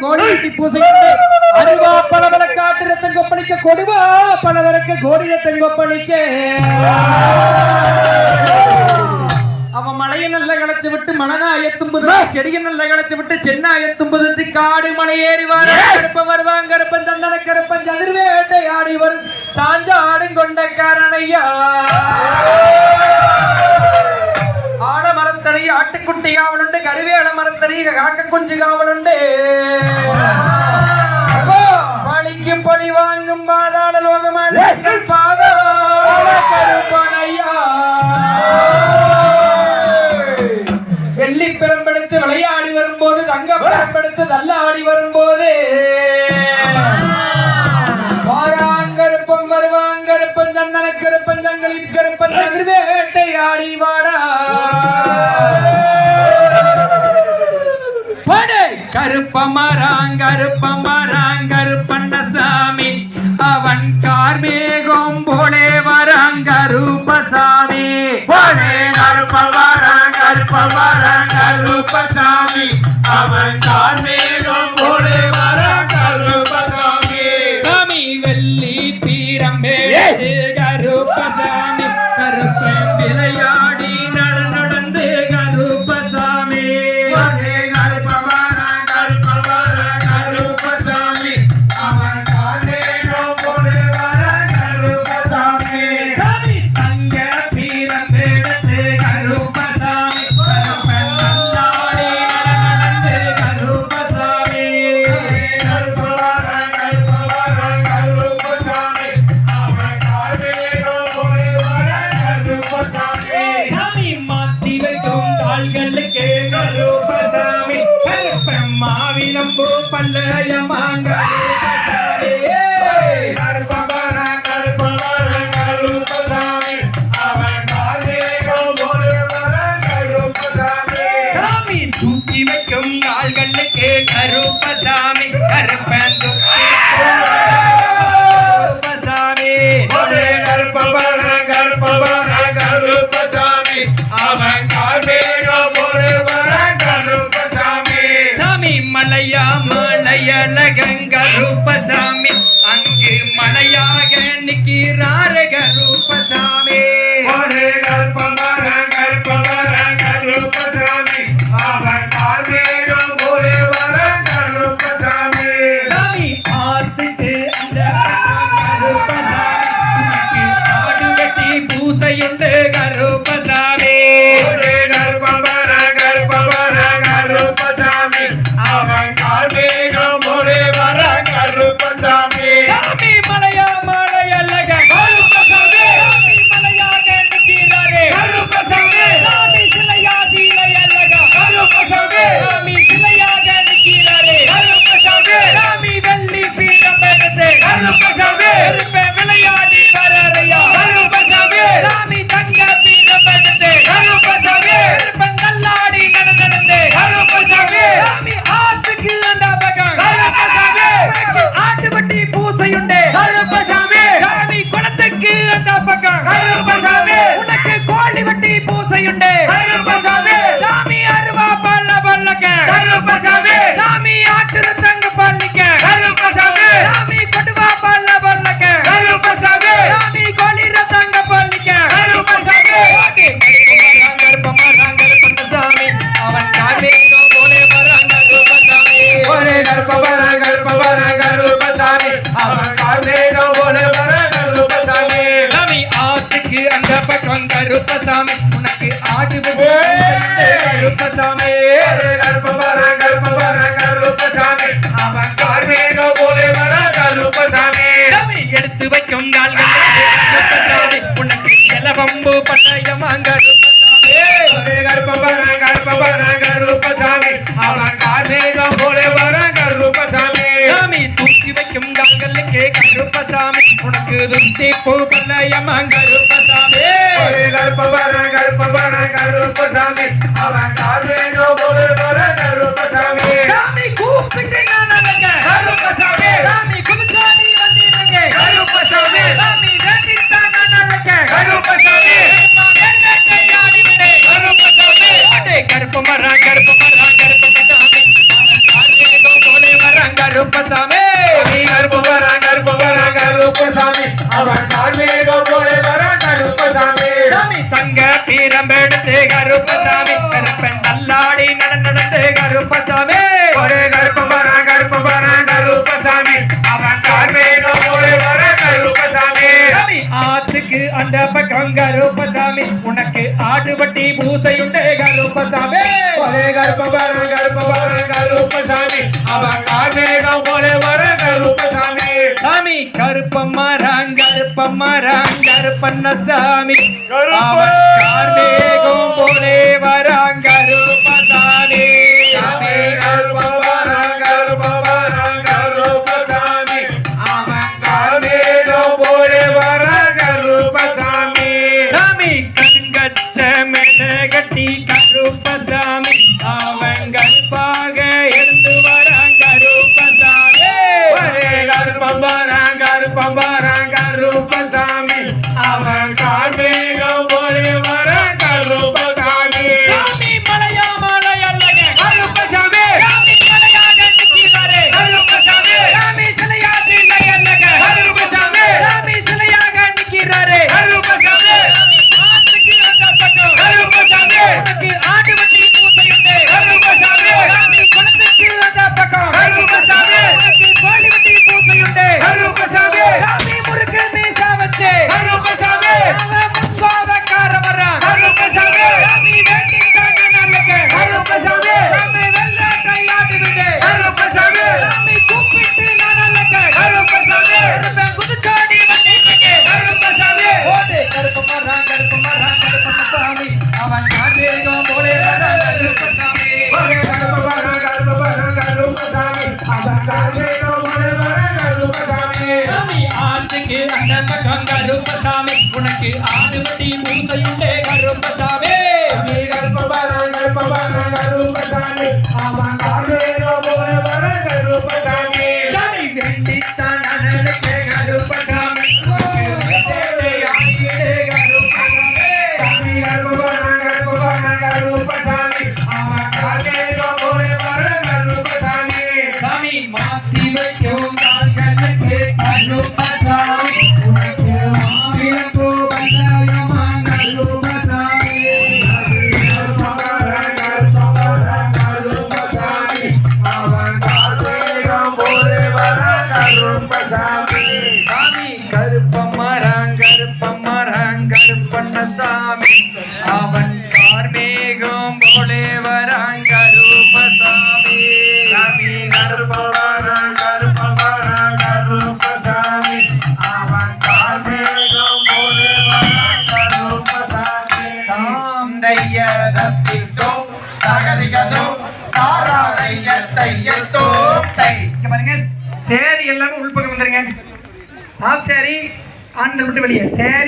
கோடி வெட்டி பூசை உண்டு அருவா பலவர காட்டு ரத்தம் கொப்பளிக்க கொடுவா பலவரக்கு கோடி ரத்தம் கொப்பளிக்க அவன் மலையை நல்ல களைச்சு விட்டு மனநாய தும்புது செடியை நல்ல களைச்சு விட்டு சென்னாய தும்புது காடு மலை ஏறி வார வருவாங்க கருப்பன் தந்தன கருப்பன் சதுர்வேட்டை ஆடி வரும். சாஞ்ச ஆடும் கொண்ட காரணையா ஆட மரத்தடி ஆட்டுக்குட்டி காவலுண்டு கருவேல மரத்தடி காக்க குஞ்சு காவலுண்டு. பழிக்கு பழி வாங்கும் பாதாள லோகமான பாதாள கருப்பனையா வெள்ளி பெரும்பெடுத்து விளையாடி சந்தன கருப்பன் தங்களின் கருப்பன் வேட்டை ஆடி வாடா படை கருப்பமராங்கருப்பமராங்கருப்பண்ணசாமி அவன் கார்மேகம் போலே வராங்கருப்பசாமி படே. கருப்பவரன் கருப்பவரன் கருப்பசாமி. அவன் கார்மேகம் மாவிலம்பு பல்லயமாங்க கருப்பவரன் கருப்பவரன் கருப்பசாமி அவன் கார்மேகம் போலே வர கருப்பசாமி சாமி தூக்கி வைக்கும் கால்களுக்கு கருப்பசாமி கருப்பன் கருப்பசாமி சாமி அருவா பல்ல பல்லக்க. சாமி சங்க சாமி கருப்பசாமி. கருப்பசாமி. எடுத்து வைக்கும் கால்கள். உனக்கு எலவம்பு பட்டயமாங்க கருப்பசாமி ஒரே கருப்பவரன் கருப்பவரன் கருப்பசாமி அவன் கார்மேகம் போலே வர கருப்பசாமி. சாமி தூக்கி வைக்கும் கால்களுக்கு கருப்பசாமி. உனக்கு துஷ்டி பூ பட்டயமாங்க கருப்பசாமி పట్టి పూసయుండే గరుపసామే ఒరే గర్భవర గర్భవర గరుపసామి అవకానేగా ఒరే వర గరుపసామి సామి గరుపమ్మ సామి. கருப்பசாமி உனக்கு ஆதிபதி பூசையுண்டே கருப்பசாமி கருப்பசாமி கருப்பசாமி ஆமா கருப்பசாமி கருப்பசாமி கருப்பசாமி கோம் போலே வராங்க ரூபசாமி சாமி கருப்பவர கருப்பவர கருப்பசாமி அவன் சாமி கோம் போலே வராங்க ரூபசாமி தாம் தைய தத்திஸ்தோ தகதிகதோ தாராதைய தையத்தோ தை பாருங்க சேரி எல்லாரும் உள்பக்கம் வந்துருங்க ஆ சரி ஆண்டு விட்டு வெளியே சேரி